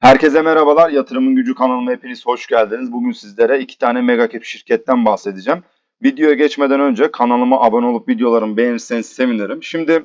Herkese merhabalar. Yatırımın Gücü kanalıma hepiniz hoş geldiniz. Bugün sizlere iki tane megacap şirketten bahsedeceğim. Videoya geçmeden önce kanalıma abone olup videolarımı beğenirseniz sevinirim. Şimdi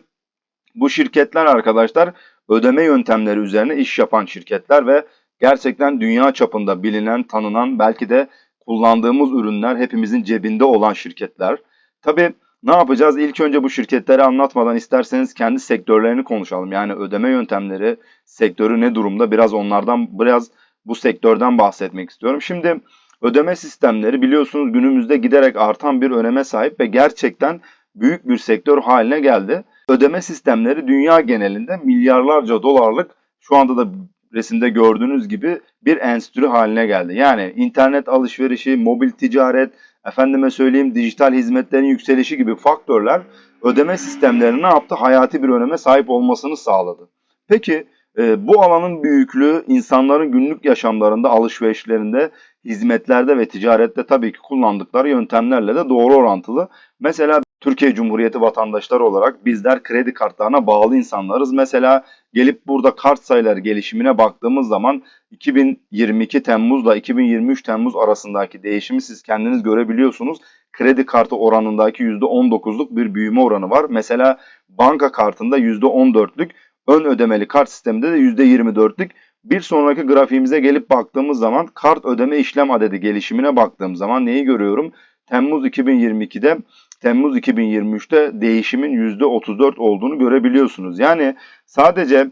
bu şirketler arkadaşlar ödeme yöntemleri üzerine iş yapan şirketler ve gerçekten dünya çapında bilinen, tanınan, belki de kullandığımız ürünler hepimizin cebinde olan şirketler. Tabii ne yapacağız? İlk önce bu şirketleri anlatmadan isterseniz kendi sektörlerini konuşalım. Yani ödeme yöntemleri sektörü ne durumda? Biraz onlardan, biraz bu sektörden bahsetmek istiyorum. Şimdi ödeme sistemleri biliyorsunuz günümüzde giderek artan bir öneme sahip ve gerçekten büyük bir sektör haline geldi. Ödeme sistemleri dünya genelinde milyarlarca dolarlık şu anda da resimde gördüğünüz gibi bir enstitü haline geldi. Yani internet alışverişi, mobil ticaret, efendime söyleyeyim dijital hizmetlerin yükselişi gibi faktörler ödeme sistemlerinin ne yaptı? Hayati bir öneme sahip olmasını sağladı. Peki e, bu alanın büyüklüğü insanların günlük yaşamlarında, alışverişlerinde, hizmetlerde ve ticarette tabii ki kullandıkları yöntemlerle de doğru orantılı. Mesela Türkiye Cumhuriyeti vatandaşları olarak bizler kredi kartlarına bağlı insanlarız. Mesela gelip burada kart sayıları gelişimine baktığımız zaman 2022 Temmuz'la 2023 Temmuz arasındaki değişimi siz kendiniz görebiliyorsunuz. Kredi kartı oranındaki %19'luk bir büyüme oranı var. Mesela banka kartında %14'lük, ön ödemeli kart sisteminde de %24'lük. Bir sonraki grafiğimize gelip baktığımız zaman kart ödeme işlem adedi gelişimine baktığım zaman neyi görüyorum? Temmuz 2022'de Temmuz 2023'te değişimin %34 olduğunu görebiliyorsunuz. Yani sadece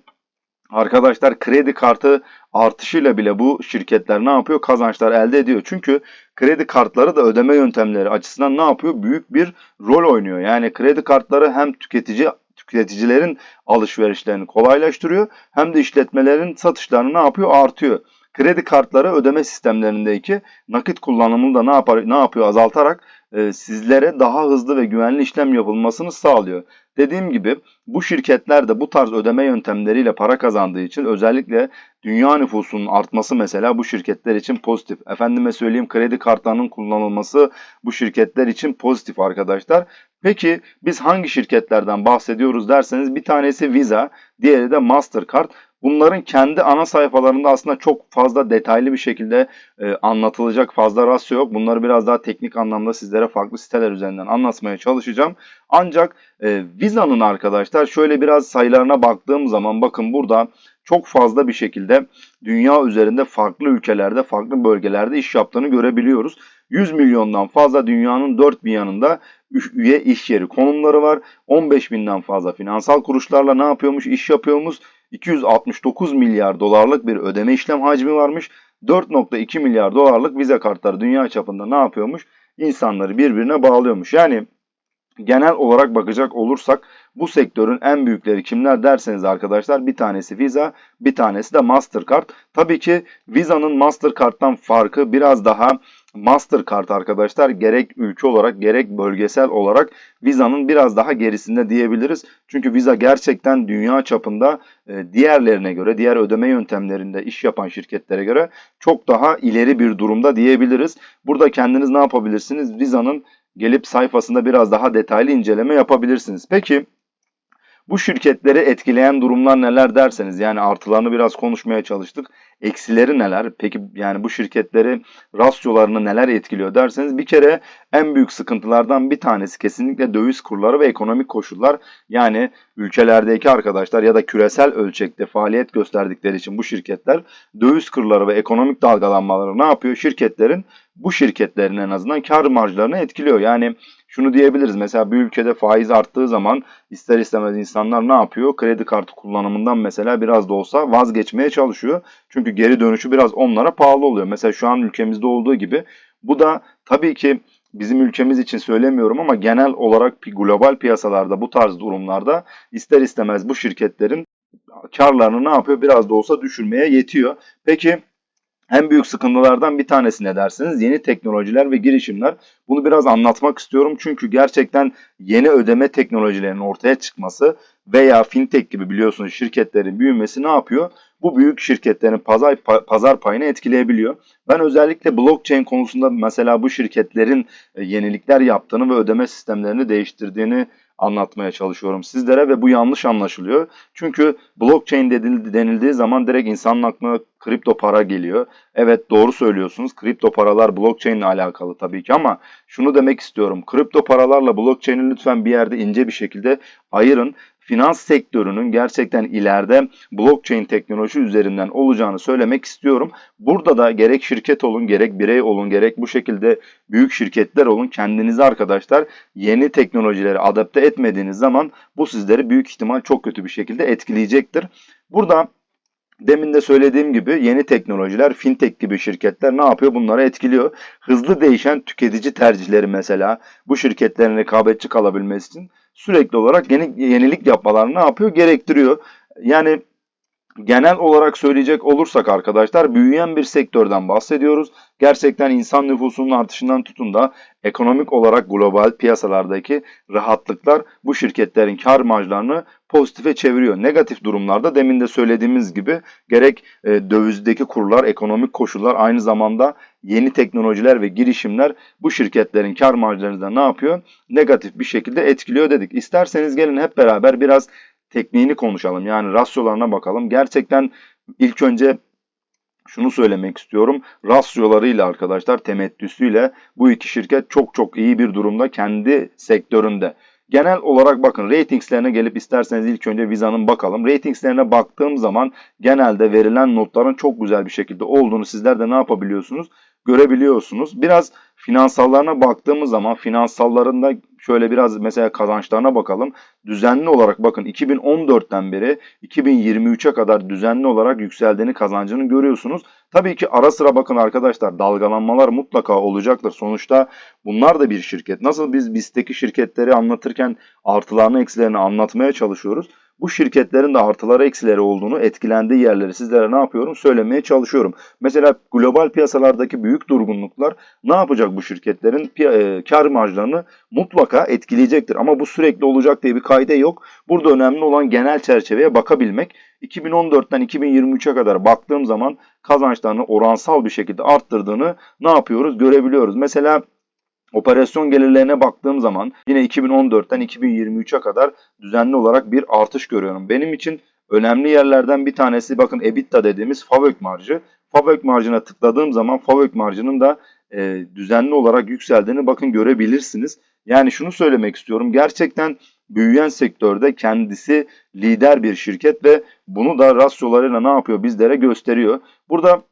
arkadaşlar kredi kartı artışıyla bile bu şirketler ne yapıyor? Kazançlar elde ediyor. Çünkü kredi kartları da ödeme yöntemleri açısından ne yapıyor? Büyük bir rol oynuyor. Yani kredi kartları hem tüketici tüketicilerin alışverişlerini kolaylaştırıyor hem de işletmelerin satışlarını ne yapıyor? Artıyor. Kredi kartları ödeme sistemlerindeki nakit kullanımını da ne yapar ne yapıyor? Azaltarak e, sizlere daha hızlı ve güvenli işlem yapılmasını sağlıyor. Dediğim gibi bu şirketler de bu tarz ödeme yöntemleriyle para kazandığı için özellikle dünya nüfusunun artması mesela bu şirketler için pozitif. Efendime söyleyeyim kredi kartlarının kullanılması bu şirketler için pozitif arkadaşlar. Peki biz hangi şirketlerden bahsediyoruz derseniz bir tanesi Visa, diğeri de Mastercard. Bunların kendi ana sayfalarında aslında çok fazla detaylı bir şekilde e, anlatılacak fazla rasyo yok. Bunları biraz daha teknik anlamda sizlere farklı siteler üzerinden anlatmaya çalışacağım. Ancak e, Visa'nın arkadaşlar şöyle biraz sayılarına baktığım zaman bakın burada çok fazla bir şekilde dünya üzerinde farklı ülkelerde, farklı bölgelerde iş yaptığını görebiliyoruz. 100 milyondan fazla dünyanın dört bir yanında üye iş yeri konumları var. 15 binden fazla finansal kuruluşlarla ne yapıyormuş? İş yapıyormuş. 269 milyar dolarlık bir ödeme işlem hacmi varmış. 4.2 milyar dolarlık vize kartları dünya çapında ne yapıyormuş? İnsanları birbirine bağlıyormuş. Yani genel olarak bakacak olursak bu sektörün en büyükleri kimler derseniz arkadaşlar bir tanesi Visa, bir tanesi de Mastercard. Tabii ki Visa'nın Mastercard'dan farkı biraz daha Mastercard arkadaşlar gerek ülke olarak gerek bölgesel olarak Visa'nın biraz daha gerisinde diyebiliriz. Çünkü Visa gerçekten dünya çapında e, diğerlerine göre, diğer ödeme yöntemlerinde iş yapan şirketlere göre çok daha ileri bir durumda diyebiliriz. Burada kendiniz ne yapabilirsiniz? Visa'nın gelip sayfasında biraz daha detaylı inceleme yapabilirsiniz. Peki bu şirketleri etkileyen durumlar neler derseniz yani artılarını biraz konuşmaya çalıştık. Eksileri neler? Peki yani bu şirketleri rasyolarını neler etkiliyor derseniz bir kere en büyük sıkıntılardan bir tanesi kesinlikle döviz kurları ve ekonomik koşullar. Yani ülkelerdeki arkadaşlar ya da küresel ölçekte faaliyet gösterdikleri için bu şirketler döviz kurları ve ekonomik dalgalanmaları ne yapıyor? Şirketlerin bu şirketlerin en azından kar marjlarını etkiliyor. Yani şunu diyebiliriz. Mesela bir ülkede faiz arttığı zaman ister istemez insanlar ne yapıyor? Kredi kartı kullanımından mesela biraz da olsa vazgeçmeye çalışıyor. Çünkü geri dönüşü biraz onlara pahalı oluyor. Mesela şu an ülkemizde olduğu gibi. Bu da tabii ki bizim ülkemiz için söylemiyorum ama genel olarak global piyasalarda bu tarz durumlarda ister istemez bu şirketlerin karlarını ne yapıyor? Biraz da olsa düşürmeye yetiyor. Peki en büyük sıkıntılardan bir tanesi ne dersiniz? Yeni teknolojiler ve girişimler. Bunu biraz anlatmak istiyorum çünkü gerçekten yeni ödeme teknolojilerinin ortaya çıkması veya fintech gibi biliyorsunuz şirketlerin büyümesi ne yapıyor? Bu büyük şirketlerin pazar, pazar payını etkileyebiliyor. Ben özellikle blockchain konusunda mesela bu şirketlerin e, yenilikler yaptığını ve ödeme sistemlerini değiştirdiğini anlatmaya çalışıyorum sizlere ve bu yanlış anlaşılıyor. Çünkü blockchain denildiği zaman direkt insanın aklına kripto para geliyor. Evet doğru söylüyorsunuz. Kripto paralar blockchain ile alakalı tabii ki ama şunu demek istiyorum. Kripto paralarla blockchain'i lütfen bir yerde ince bir şekilde ayırın. Finans sektörünün gerçekten ileride blockchain teknoloji üzerinden olacağını söylemek istiyorum. Burada da gerek şirket olun, gerek birey olun, gerek bu şekilde büyük şirketler olun. Kendinizi arkadaşlar yeni teknolojileri adapte etmediğiniz zaman bu sizleri büyük ihtimal çok kötü bir şekilde etkileyecektir. Burada Demin de söylediğim gibi yeni teknolojiler, fintech gibi şirketler ne yapıyor? Bunları etkiliyor. Hızlı değişen tüketici tercihleri mesela bu şirketlerin rekabetçi kalabilmesi için sürekli olarak yeni, yenilik yapmalarını ne yapıyor? Gerektiriyor. Yani genel olarak söyleyecek olursak arkadaşlar büyüyen bir sektörden bahsediyoruz. Gerçekten insan nüfusunun artışından tutun da ekonomik olarak global piyasalardaki rahatlıklar bu şirketlerin kar marjlarını pozitife çeviriyor. Negatif durumlarda demin de söylediğimiz gibi gerek e, dövizdeki kurlar, ekonomik koşullar aynı zamanda yeni teknolojiler ve girişimler bu şirketlerin kar marjlarını da ne yapıyor? Negatif bir şekilde etkiliyor dedik. İsterseniz gelin hep beraber biraz tekniğini konuşalım. Yani rasyolarına bakalım. Gerçekten ilk önce şunu söylemek istiyorum. Rasyolarıyla arkadaşlar temettüsüyle bu iki şirket çok çok iyi bir durumda kendi sektöründe. Genel olarak bakın ratingslerine gelip isterseniz ilk önce Visa'nın bakalım. Ratingslerine baktığım zaman genelde verilen notların çok güzel bir şekilde olduğunu sizler de ne yapabiliyorsunuz? Görebiliyorsunuz. Biraz finansallarına baktığımız zaman finansallarında şöyle biraz mesela kazançlarına bakalım. Düzenli olarak bakın 2014'ten beri 2023'e kadar düzenli olarak yükseldiğini kazancını görüyorsunuz. Tabii ki ara sıra bakın arkadaşlar dalgalanmalar mutlaka olacaktır. Sonuçta bunlar da bir şirket. Nasıl biz BIST'teki şirketleri anlatırken artılarını eksilerini anlatmaya çalışıyoruz bu şirketlerin de artıları eksileri olduğunu etkilendiği yerleri sizlere ne yapıyorum söylemeye çalışıyorum. Mesela global piyasalardaki büyük durgunluklar ne yapacak bu şirketlerin e, kar marjlarını mutlaka etkileyecektir. Ama bu sürekli olacak diye bir kaide yok. Burada önemli olan genel çerçeveye bakabilmek. 2014'ten 2023'e kadar baktığım zaman kazançlarını oransal bir şekilde arttırdığını ne yapıyoruz görebiliyoruz. Mesela Operasyon gelirlerine baktığım zaman yine 2014'ten 2023'e kadar düzenli olarak bir artış görüyorum. Benim için önemli yerlerden bir tanesi bakın EBITDA dediğimiz FAVÖK marjı. FAVÖK marjına tıkladığım zaman FAVÖK marjının da e, düzenli olarak yükseldiğini bakın görebilirsiniz. Yani şunu söylemek istiyorum. Gerçekten büyüyen sektörde kendisi lider bir şirket ve bunu da rasyolarıyla ne yapıyor bizlere gösteriyor. Burada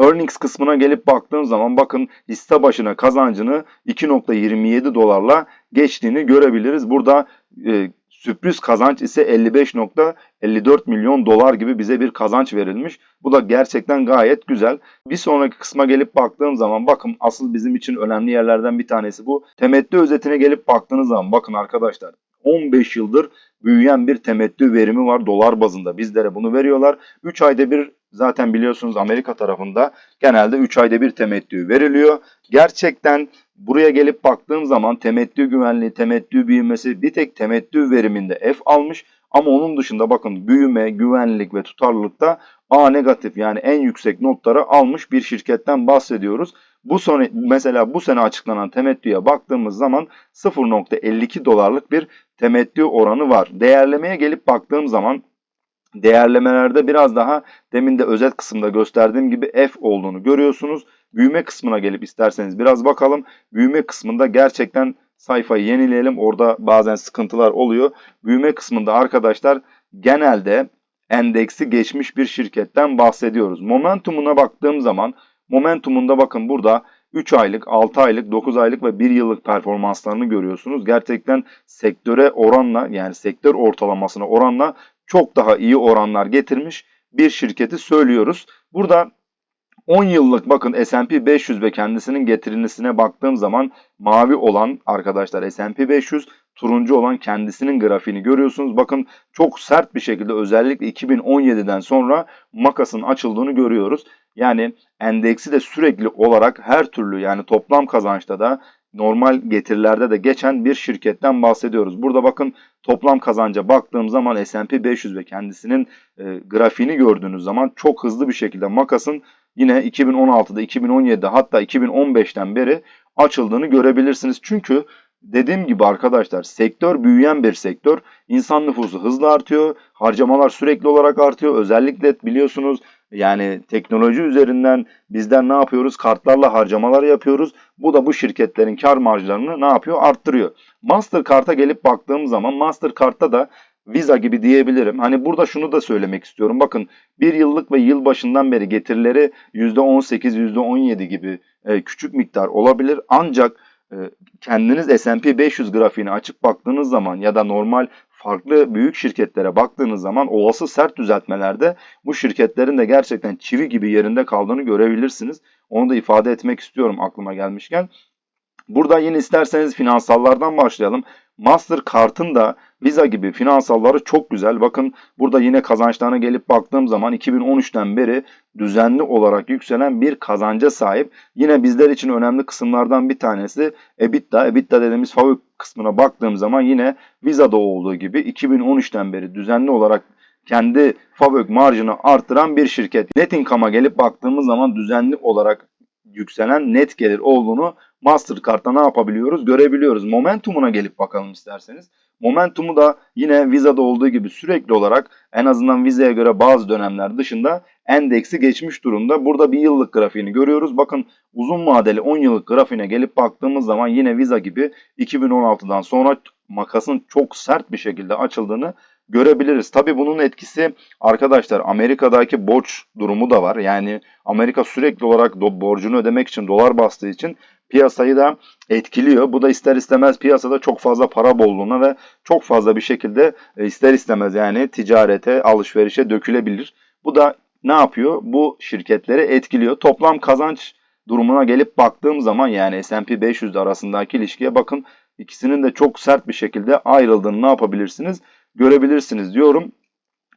Earnings kısmına gelip baktığım zaman bakın hisse başına kazancını 2.27 dolarla geçtiğini görebiliriz. Burada e, sürpriz kazanç ise 55.54 milyon dolar gibi bize bir kazanç verilmiş. Bu da gerçekten gayet güzel. Bir sonraki kısma gelip baktığım zaman bakın asıl bizim için önemli yerlerden bir tanesi bu. Temettü özetine gelip baktığınız zaman bakın arkadaşlar 15 yıldır büyüyen bir temettü verimi var dolar bazında. Bizlere bunu veriyorlar. 3 ayda bir zaten biliyorsunuz Amerika tarafında genelde 3 ayda bir temettü veriliyor. Gerçekten buraya gelip baktığım zaman temettü güvenliği, temettü büyümesi bir tek temettü veriminde F almış. Ama onun dışında bakın büyüme, güvenlik ve tutarlılıkta A negatif yani en yüksek notları almış bir şirketten bahsediyoruz. Bu sene mesela bu sene açıklanan temettüye baktığımız zaman 0.52 dolarlık bir temettü oranı var. Değerlemeye gelip baktığım zaman değerlemelerde biraz daha demin de özet kısımda gösterdiğim gibi F olduğunu görüyorsunuz. Büyüme kısmına gelip isterseniz biraz bakalım. Büyüme kısmında gerçekten sayfayı yenileyelim. Orada bazen sıkıntılar oluyor. Büyüme kısmında arkadaşlar genelde endeksi geçmiş bir şirketten bahsediyoruz. Momentumuna baktığım zaman momentumunda bakın burada 3 aylık, 6 aylık, 9 aylık ve 1 yıllık performanslarını görüyorsunuz. Gerçekten sektöre oranla yani sektör ortalamasına oranla çok daha iyi oranlar getirmiş bir şirketi söylüyoruz. Burada 10 yıllık bakın S&P 500 ve kendisinin getirilisine baktığım zaman mavi olan arkadaşlar S&P 500 turuncu olan kendisinin grafiğini görüyorsunuz. Bakın çok sert bir şekilde özellikle 2017'den sonra makasın açıldığını görüyoruz. Yani endeksi de sürekli olarak her türlü yani toplam kazançta da normal getirilerde de geçen bir şirketten bahsediyoruz. Burada bakın toplam kazanca baktığım zaman S&P 500 ve kendisinin e, grafiğini gördüğünüz zaman çok hızlı bir şekilde makasın yine 2016'da, 2017'de hatta 2015'ten beri açıldığını görebilirsiniz. Çünkü dediğim gibi arkadaşlar sektör büyüyen bir sektör. İnsan nüfusu hızla artıyor. Harcamalar sürekli olarak artıyor. Özellikle biliyorsunuz Yani teknoloji üzerinden bizler ne yapıyoruz? Kartlarla harcamalar yapıyoruz. Bu da bu şirketlerin kar marjlarını ne yapıyor? Arttırıyor. Mastercard'a gelip baktığım zaman Mastercard'ta da Visa gibi diyebilirim. Hani burada şunu da söylemek istiyorum. Bakın bir yıllık ve yıl başından beri getirileri %18, %17 gibi e, küçük miktar olabilir. Ancak e, kendiniz S&P 500 grafiğini açıp baktığınız zaman ya da normal farklı büyük şirketlere baktığınız zaman olası sert düzeltmelerde bu şirketlerin de gerçekten çivi gibi yerinde kaldığını görebilirsiniz. Onu da ifade etmek istiyorum aklıma gelmişken. Burada yine isterseniz finansallardan başlayalım. Mastercard'ın da Visa gibi finansalları çok güzel. Bakın burada yine kazançlarına gelip baktığım zaman 2013'ten beri düzenli olarak yükselen bir kazanca sahip. Yine bizler için önemli kısımlardan bir tanesi EBITDA. EBITDA dediğimiz FAVÖK kısmına baktığım zaman yine Visa'da olduğu gibi 2013'ten beri düzenli olarak kendi FAVÖK marjını arttıran bir şirket. Net income'a gelip baktığımız zaman düzenli olarak yükselen net gelir olduğunu Mastercard'da ne yapabiliyoruz? Görebiliyoruz. Momentum'una gelip bakalım isterseniz. Momentum'u da yine Visa'da olduğu gibi sürekli olarak en azından Visa'ya göre bazı dönemler dışında endeksi geçmiş durumda. Burada bir yıllık grafiğini görüyoruz. Bakın uzun vadeli 10 yıllık grafiğine gelip baktığımız zaman yine Visa gibi 2016'dan sonra makasın çok sert bir şekilde açıldığını görebiliriz. Tabi bunun etkisi arkadaşlar Amerika'daki borç durumu da var. Yani Amerika sürekli olarak borcunu ödemek için dolar bastığı için piyasayı da etkiliyor. Bu da ister istemez piyasada çok fazla para bolluğuna ve çok fazla bir şekilde e, ister istemez yani ticarete, alışverişe dökülebilir. Bu da ne yapıyor? Bu şirketleri etkiliyor. Toplam kazanç durumuna gelip baktığım zaman yani S&P 500 arasındaki ilişkiye bakın ikisinin de çok sert bir şekilde ayrıldığını ne yapabilirsiniz? Görebilirsiniz diyorum.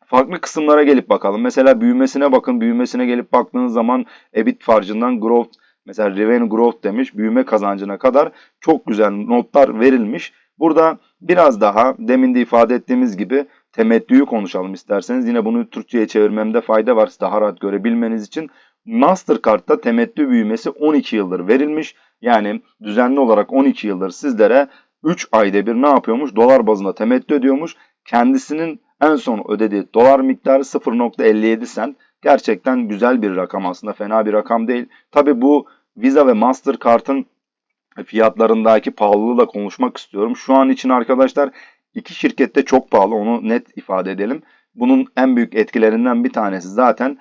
Farklı kısımlara gelip bakalım. Mesela büyümesine bakın. Büyümesine gelip baktığınız zaman EBIT farcından growth mesela revenue growth demiş. Büyüme kazancına kadar çok güzel notlar verilmiş. Burada biraz daha demin de ifade ettiğimiz gibi temettüyü konuşalım isterseniz. Yine bunu Türkçe'ye çevirmemde fayda var daha rahat görebilmeniz için. Mastercard'da temettü büyümesi 12 yıldır verilmiş. Yani düzenli olarak 12 yıldır sizlere 3 ayda bir ne yapıyormuş? Dolar bazında temettü ödüyormuş. Kendisinin en son ödediği dolar miktarı 0.57 sent. Gerçekten güzel bir rakam aslında. Fena bir rakam değil. Tabi bu Visa ve Mastercard'ın fiyatlarındaki pahalılığı da konuşmak istiyorum. Şu an için arkadaşlar iki şirket de çok pahalı. Onu net ifade edelim. Bunun en büyük etkilerinden bir tanesi zaten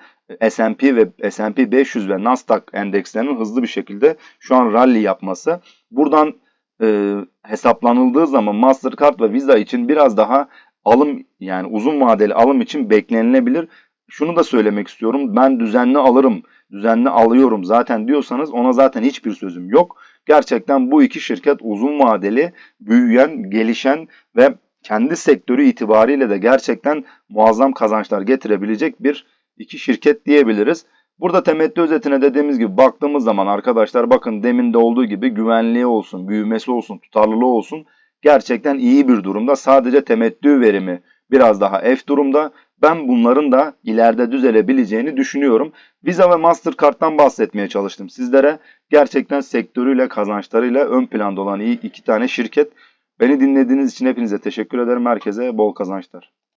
S&P ve S&P 500 ve Nasdaq endekslerinin hızlı bir şekilde şu an rally yapması. Buradan e, hesaplanıldığı zaman Mastercard ve Visa için biraz daha alım yani uzun vadeli alım için beklenilebilir. Şunu da söylemek istiyorum. Ben düzenli alırım, düzenli alıyorum zaten diyorsanız ona zaten hiçbir sözüm yok. Gerçekten bu iki şirket uzun vadeli, büyüyen, gelişen ve kendi sektörü itibariyle de gerçekten muazzam kazançlar getirebilecek bir iki şirket diyebiliriz. Burada temettü özetine dediğimiz gibi baktığımız zaman arkadaşlar bakın demin de olduğu gibi güvenliği olsun, büyümesi olsun, tutarlılığı olsun gerçekten iyi bir durumda. Sadece temettü verimi biraz daha F durumda. Ben bunların da ileride düzelebileceğini düşünüyorum. Visa ve Mastercard'dan bahsetmeye çalıştım sizlere. Gerçekten sektörüyle, kazançlarıyla ön planda olan iki tane şirket. Beni dinlediğiniz için hepinize teşekkür ederim. Herkese bol kazançlar.